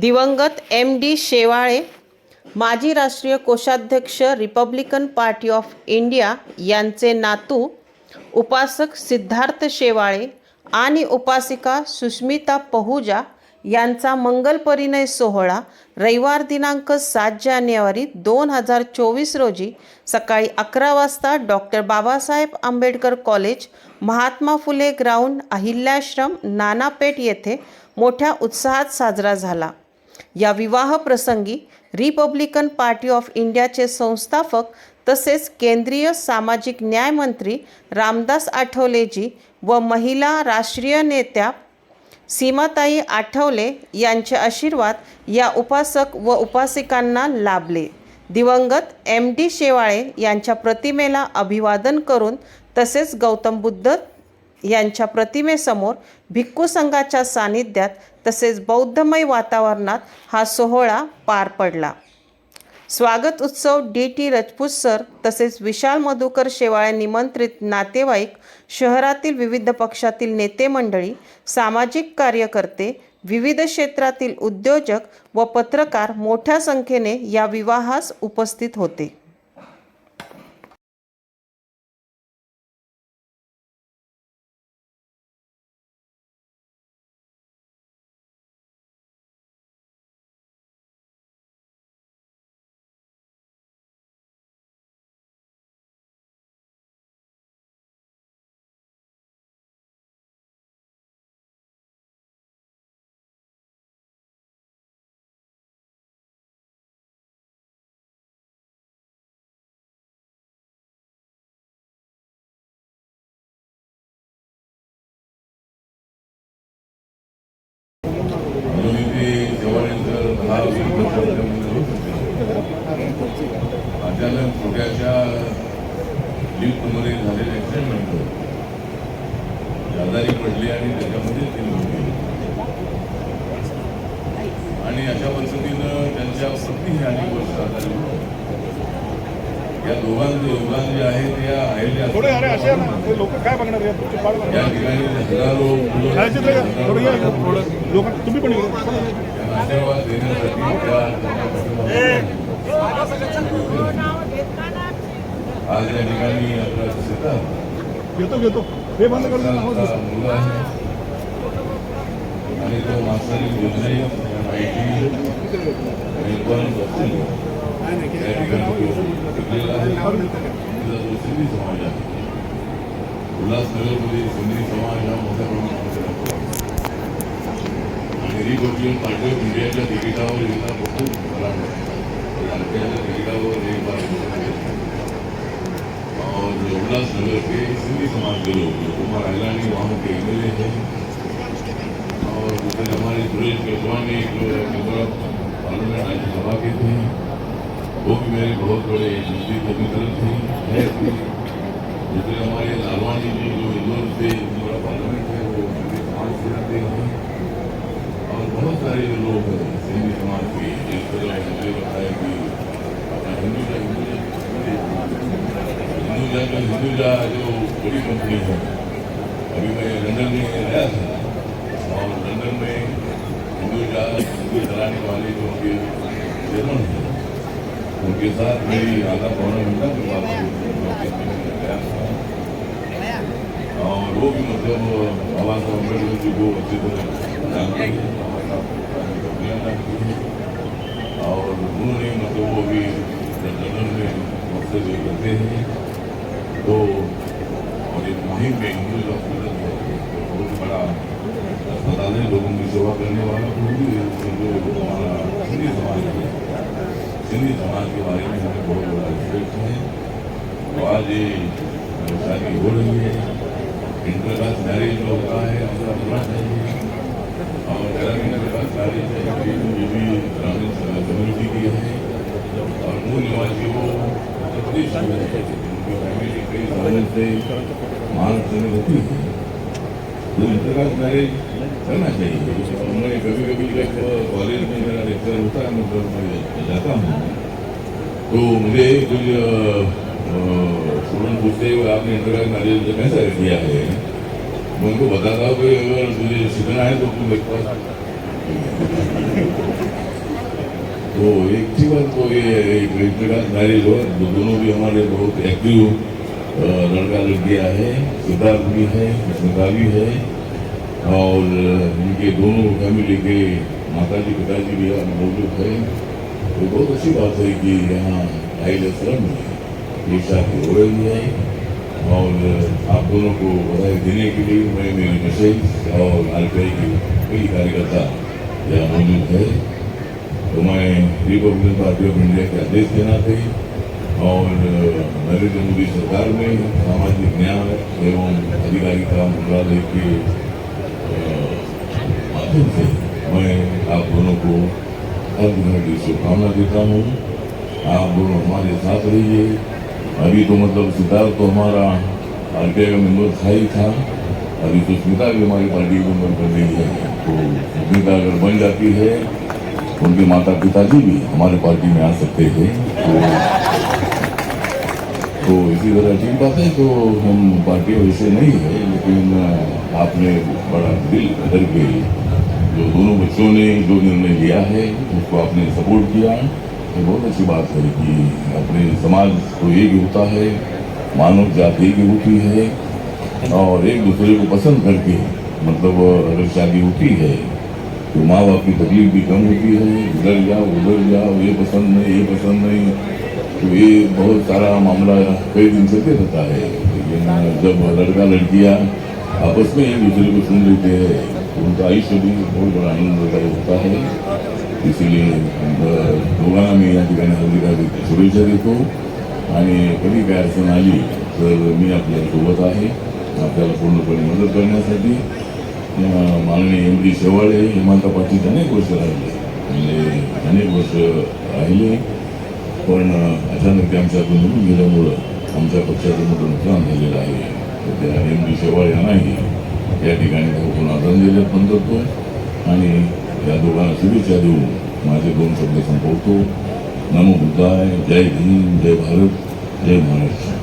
दिवंगत M D Shewale माजी राष्ट्रीय कोषाध्यक्ष रिपब्लिकन पार्टी ऑफ इंडिया यांचे नातू उपासक सिद्धार्थ शेवाळे आणि उपासिका सुष्मिता पहुजा यांचा मंगल परिणय सोहळा रविवार दिनांक सात जानेवारी दोन हजार चोवीस रोजी सकाळी अकरा वाजता doctor Babasaheb Ambedkar college Mahatma Phule ground Ahilyashram Nanapeth येथे मोठ्या उत्साहात साजरा झाला. या विवाह प्रसंगी रिपब्लिकन पार्टी ऑफ इंडियाचे संस्थापक तसेच केंद्रीय सामाजिक न्याय मंत्री रामदास आठवलेजी व महिला राष्ट्रीय नेत्या सीमाताई आठवले यांचे आशीर्वाद या उपासक व उपासिकांना लाभले. दिवंगत एम डी शेवाळे यांच्या प्रतिमेला अभिवादन करून तसेच गौतम बुद्ध यांच्या प्रतिमेसमोर भिक्खू संघाच्या सानिध्यात तसेच बौद्धमय वातावरणात हा सोहळा पार पडला. स्वागत उत्सव डी टी रजपूत सर तसेच विशाल मधुकर शेवाळे निमंत्रित नातेवाईक शहरातील विविध पक्षातील नेते मंडळी सामाजिक कार्यकर्ते विविध क्षेत्रातील उद्योजक व पत्रकार मोठ्या संख्येने या विवाहास उपस्थित होते. जवळनंतर दहा अचानक छोट्याशा लिफ्टमध्ये झालेल्या ॲक्सिडेंटनंतर आजारी पडले आणि त्याच्यामध्ये ते गेले. आणि अशा पद्धतीनं त्यांच्या पत्नी अनेक वर्ष आजारी. या दोघांचं योगदान जे आहे ते या ठिकाणी हजारो थोडं लोक तुम्ही पण आशीर्वाद देण्यासाठी आज या ठिकाणी घेतो घेतो हे बंद करून आहे आणि तो मास्टरी योजने माहिती निर्माण ठिकाणी सिंधी समाज हा मोठ्या प्रमाणात राहतो आणि रिपब्लिकन पार्टी ऑफ इंडियाच्या तिकिटावर गेला बहुत मला तालुक्याच्या तिकिटावर एक बार और उल्लासनगर के सिंधी समाज के लोग जो कुमार अहलानी वहाँ के एम एल ए हैं और दूसरे हमारे सुरेश केसवान ने एक मेंबर ऑफ पार्लियामेंट राज्यसभा के थे वो भी मेरे बहुत बड़े नजदीक मित्र थे है भी। दूसरे हमारे लालवानी जी जो इंदौर से मेंबर ऑफ पार्लियामेंट है वो सिंधी समाज से रहते हैं और बहुत सारे जो लोग हैं सिंधी समाज के जिस तरह मुझे बताया कि अपना हिंदू का हिंदू का जो बड़ी कंपनी है अभी मैं लंदन में गया था और लंदन में हिंदुजा हिंदू चलाने वाले जो उनके जर्मन हैं उनके साथ मेरी आधा पौना घंटा की बात और वो भी मतलब बाबा साहब अम्बेडकर जी को अच्छे तरह जानते हैं और उन्होंने मतलब वो भी लंदन में मुझसे करते हैं तो और एक मुहिम में बहुत बड़ा अस्पताल लोगों की सेवा करने वाला वो भी हमारा समाज है समाज के बारे में हमें बहुत बड़ा रिस्पेक्ट है तो आज ये शादी हो रही है इंटरकास्ट मैरिज होता है होना चाहिए और ग्रामीण विकास कार्य चाहिए ये भी ग्रामीण कम्युनिटी की है और मूल निवासी वो प्रदेश में है उनकी तो इंटरकास्ट मैरिज करना चाहिए उन्होंने कभी कभी जब कॉलेज में मेरा लेक्चर होता है मतलब मैं जाता हूँ तो मुझे कुछ स्टूडेंट पूछते हैं आपने इंटरकास्ट मैरिज कैसा किया है मैं उनको बताता हूँ कि अगर मुझे सीखना है तो तुम एक पास तो एक ही बात तो ये एक व्यक्तिगत मैरिज हो जो दोनों भी हमारे बहुत एक्टिव अ, लड़का लड़कियां है सिद्धार्थ भी है स्मिता भी है और इनके दोनों फैमिली के माता जी पिताजी भी यहाँ मौजूद है तो बहुत अच्छी बात है कि यहाँ आइल श्रम में ये शादी हो रही है और आप दोनों को बधाई देने के लिए मैं मेरे मैसेज और आरपीआई के कई कार्यकर्ता यहाँ मौजूद है तो मैं रिपब्लिकन पार्टी ऑफ इंडिया के अध्यक्ष के नाते और नरेंद्र मोदी सरकार में सामाजिक न्याय एवं अधिकारिता मंत्रालय के अ, माध्यम से मैं आप दोनों को हर दिनों की शुभकामना देता हूँ आप दोनों हमारे साथ रहिए अभी तो मतलब सिद्धार्थ तो हमारा आरटीआई का मेंबर था ही था अभी तो स्मिता भी हमारी पार्टी को मेंबर कर रही है तो स्मिता अगर बन जाती है उनके माता पिताजी भी हमारे पार्टी में आ सकते हैं तो, तो इसी तरह ठीक बात है तो हम पार्टी वैसे नहीं है लेकिन अ, आपने बड़ा दिल भर के जो दोनों बच्चों ने जो निर्णय लिया है उसको आपने सपोर्ट किया ये बहुत अच्छी बात है कि अपने समाज को एक होता है मानव जाति एक होती है और एक दूसरे को पसंद करके मतलब अगर शादी होती है तो माँ बाप की तकलीफ भी कम होती है हो, इधर जाओ उधर जाओ ये पसंद नहीं ये पसंद नहीं। तो ये बहुत सारा मामला कई दिन से रहता है। लेकिन जब लड़का लड़कियाँ आपस में एक दूसरे को सुन लेते हैं तो उनका आयुष्य भी बहुत बड़ा आनंद होता है इसीलिए दोघांना मी या ठिकाणी हल्दीला शुभेच्छा देतो आणि कधी काय अडचण आली तर मी आपल्यासोबत आहे आपल्याला पूर्णपणे मदत करण्यासाठी। माननीय एम डी शेवाळे हेमंत पाटील अनेक वर्ष राहिले. म्हणजे अनेक वर्ष राहिले. पण अचानक ते आमच्यातून निघून गेल्यामुळं आमच्या पक्षाचं मोठं नुकसान झालेलं आहे. तर त्या एम डी शेवाळे यांनाही या ठिकाणी पुन्हा आदरांजली अर्पण करतो आणि या दोघांना शुभेच्छा देऊन माझे दोन शब्द संपवतो. नमो बुद्धाय. जय भीम. जय भारत. जय महाराष्ट्र.